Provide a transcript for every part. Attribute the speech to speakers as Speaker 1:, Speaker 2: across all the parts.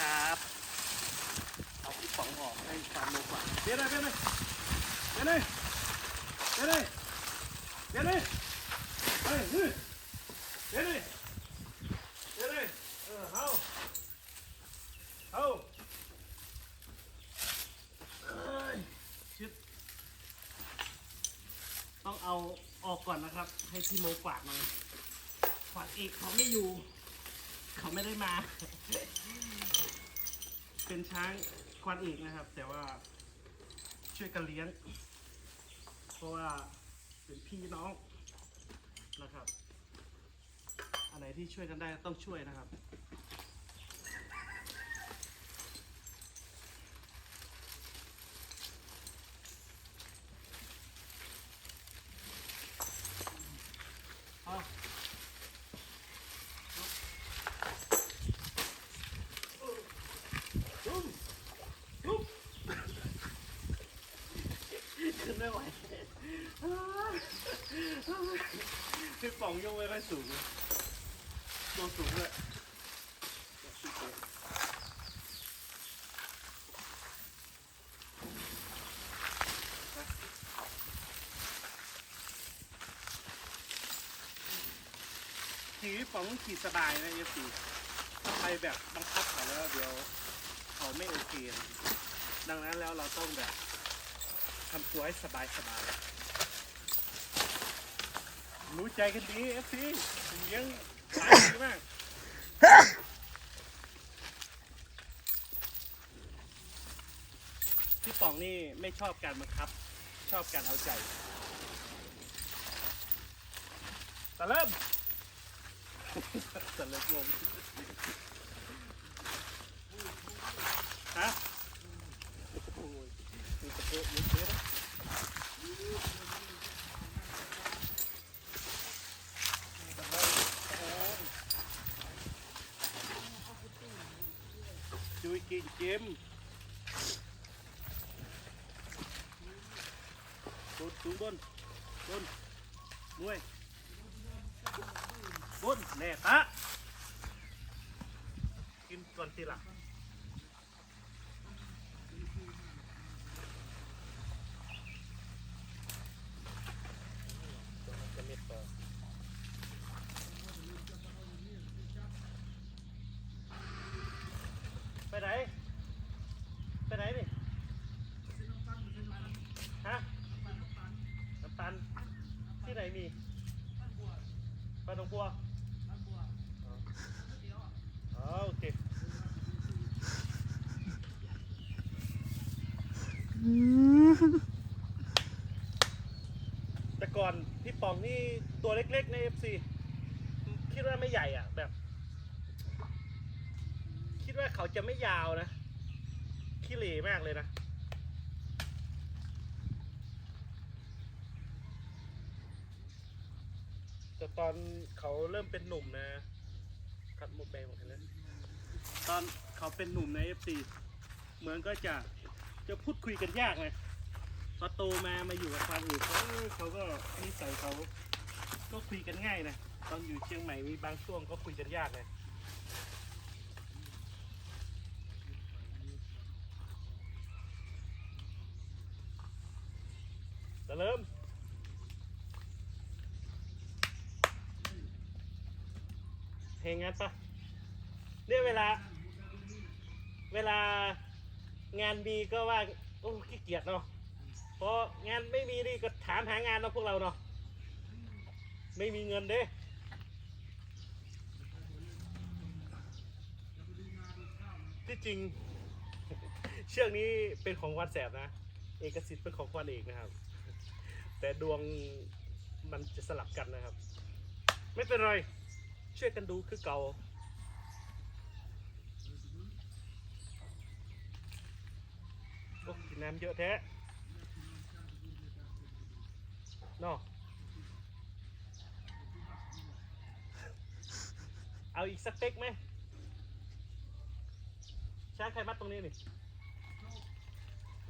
Speaker 1: นะครับ เอาพี่ป๋องออกให้ฟามโลกว่าเดี๋ยวเลยเดี๋ยวเลยเดี๋ยวเลยเดี๋ยวเลยเดี๋ยวเลยเฮ้ยเดี๋ยวเลยเดี๋ยวเลยเออเอาเอาเอ้ยชิดต้องเอาออกก่อนนะครับ ให้พี่โมฝากหน่อยฝากเอกเขาไม่อยู่ เขาไม่ได้มา เป็นช้างควันเอกนะครับ แต่ว่าช่วยกันเลี้ยง เพราะว่าเป็นพี่น้องนะครับ อันไหนที่ช่วยกันได้ต้องช่วยนะครับ เอาลุกลุกขึ้น ไม่ไหวพี่ป๋องยกไว้ค่อยสูงลงสูงเลยขี่พี่ป๋องขี่สบายนะเอฟซีถ้าไปแบบบังคับเขาแล้วเดี๋ยวเขาไม่โอเคนะดังนั้นแล้วเราต้องแบบ ทำตัวให้สบายสบายๆรู้ใจกันดีเอฟซีเลี้ยงหลายดีมากพี่ป๋องนี่ไม่ชอบการบังคับ ชอบการเอาใจแต่เริ่มแต่เริ่มงงฮะโอ้ยมีตะเกียบมีเกียบจุ ยกินเกมบนสูงบนบนมวยบนแน่ตะกินก่อนทีหลังไปไหน ไปไหนนี่ ฮะน้ำตาลที่ไหนมีปลาตองบัวอ๋อโอเคแต่ก่อนพี่ป๋องนี่ตัวเล็กๆใน FC คิดว่าไม่ใหญ่อะแบบ คิดว่าเขาจะไม่ยาวนะขี้เหร่มากเลยนะ ตอนเขาเริ่มเป็นหนุ่มนะคัดหมดแบงหมดแล้วตอนเขาเป็นหนุ่มใน FC เหมือนก็จะจะพูดคุยกันยากไงพอโตมามาอยู่กับความอื่นเขาเขาก็นิสัยเขาก็คุยกันง่ายนะตอนอยู่เชียงใหม่มีบางช่วงก็คุยกันยากเลยเริ่ม เพ ลงงั้นปะเนี่ยเวลา เวลางานมีก็ว่าโอ้ขี้เกียจเนาะเพราะงานไม่มีนี่ก็ถามหางานเนาะพวกเราเนาะไม่มีเงินเด้ที่จริง เชือกนี้เป็นของวันแสบนะ เอกสิทธิ์เป็นของควันเอกนะครับ แต่ดวงมันจะสลับกันนะครับ ไม่เป็นไร ช่วยกันดูคือเก่าโอ้กินน้ำเยอะแท้เนาะเอาอีกสักเป๊กไหมช้างใครมัดตรงนี้นี่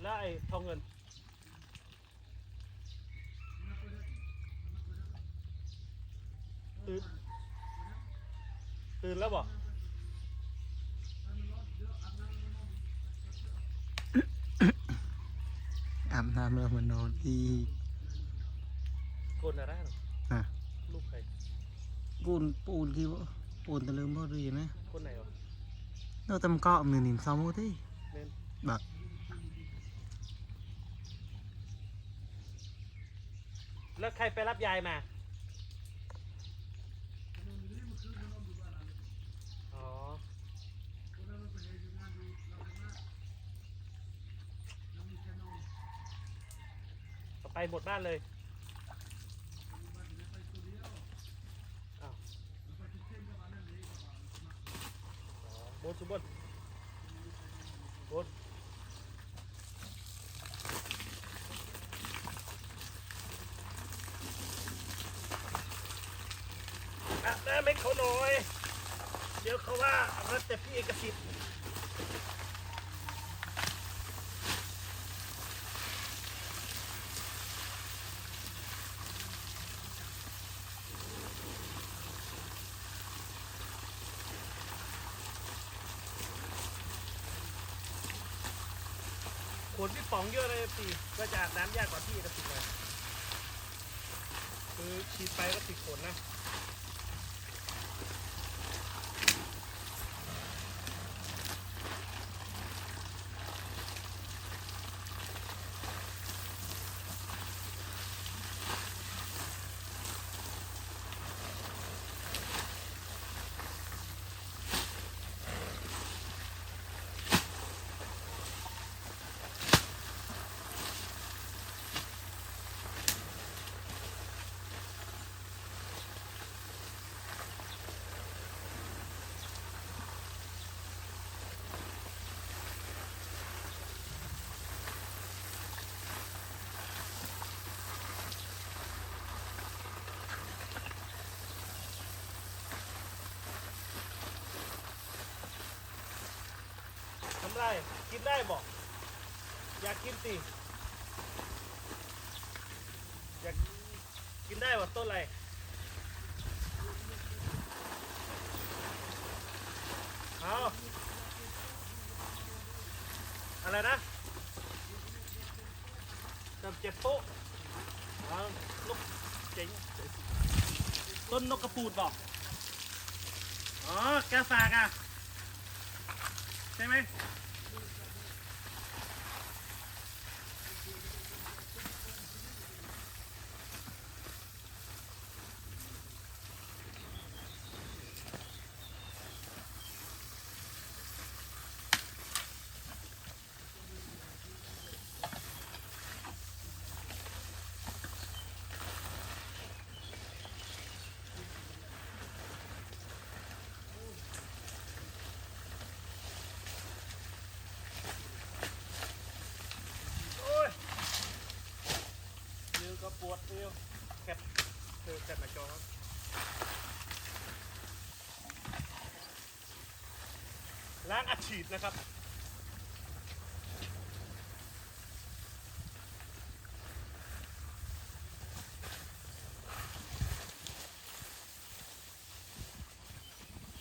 Speaker 1: แล้วไอ้ทองเงินตื่น ตื่นแล้วบ่อาบ
Speaker 2: น้ำแล้วมานอนอีก
Speaker 1: คนอะไรหรอ
Speaker 2: ฮะ
Speaker 1: ลูกใคร
Speaker 2: ปูนปูนที่ว่าปูนตะลืมบ่ดีนะ
Speaker 1: คนไหนหรอ
Speaker 2: เราทำเกาะมือหนิมซ้อมูที่บัก
Speaker 1: แล้วใครไปรับยายมา ไปหมดบ้านเลยบนสุบนบนอ่ได้ไหมเขาหน่อย เดี๋ยวเขาว่ารัแต่พี่เอกสิทธิ์ ขนพี่ป๋องเยอะเลยพี่ก็จะอาบน้ำยากกว่าพี่กระติดเลยคือฉีดไปก็ติดขนนะ ทำไร กินได้บอกอยากกินสิอยากกินได้ว่าต้นอะไรเอาอะไรนะจับเจ็บโป๊ะเอานกเจ๋งต้นนกกระปูดบอกอ๋อกาฝากอะ ใช่ไหม โอ้ยนิ้วก็ปวดนิ้วแคบ เธอแคบหน้าจอครับล้างอัดฉีดนะครับ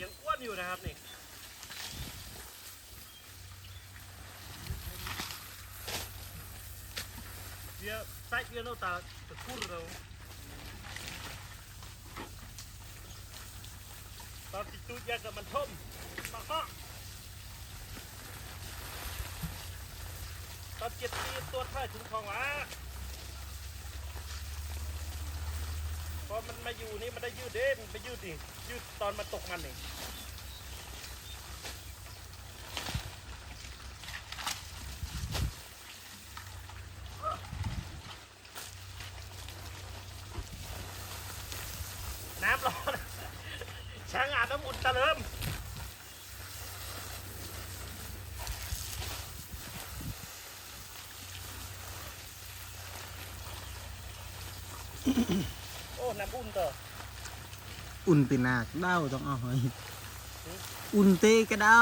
Speaker 1: ยังอ้วนอยู่นะครับนี่ Wir seid ihr noch da? Der Kurro. ต อนติดตู้ยากับมันท่มมาฮะตอนเจ็ดปีตัวท่าถึงของหวะพอมันมาอยู่นี่มันได้ยืดเด้มันไปยืดดิยืดตอนมันตกมันเองน้ำร้อน ช้างอาบน้ำอุ่น ตะเลิมโอ้น้ำอุ่นเตอ
Speaker 2: อุ่นปีนากเด้าต้องเอาให้อุ่นเตกระเด้า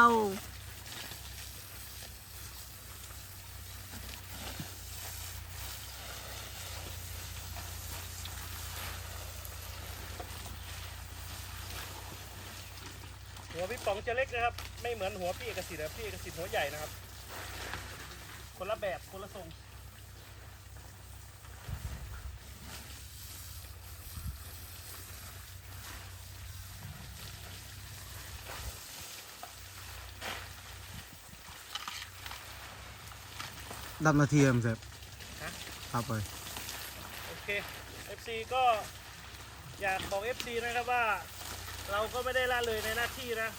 Speaker 1: วพี่ป๋องจะเล็กนะครับ ไม่เหมือนหัวพี่เอกสิทธิ์นะพี่เอกสิทธิ์หัวใหญ่นะครับ คนละแบบคนละทรง
Speaker 2: ดับนาทีมเสร็จครับไป
Speaker 1: โอเค FC ก็อยากบอก FC นะครับว่า เราก็ไม่ได้ละเลยในหน้าที่นะ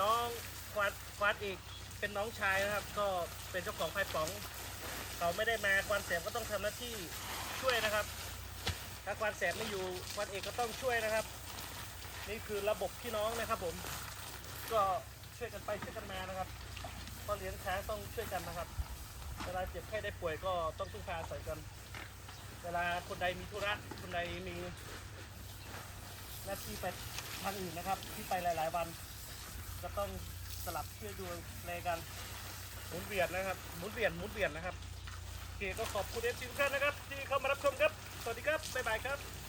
Speaker 1: น้องควาดควาดอีกเป็นน้องชายนะครับ ก็เป็นเจ้าของไพ่ป๋อง เขาไม่ได้มาควานแสบก็ต้องทำหน้าที่ช่วยนะครับ ถ้าควานแสบไม่อยู่ควานเอกก็ต้องช่วยนะครับ นี่คือระบบพี่น้องนะครับ ผม ก็ช่วยกันไปช่วยกันมานะครับพอเลี้ยงช้างต้องช่วยกันนะครับ เวลาเจ็บไข้ได้ป่วยก็ต้องพึ่งพาอาศัยกัน เวลาคนใดมีธุระคนใดมี หน้าที่ไปทางอื่นนะครับ ที่ไปหลาย ๆ วัน จะต้องสลับช่วยดูแลกันหมุนเวียนนะครับหมุนเวียนหมุนเวียนนะครับโอเคก็ขอบคุณเอฟซีทุกท่านนะครับ ที่เข้ามารับชมครับ สวัสดีครับบ๊ายบายครับ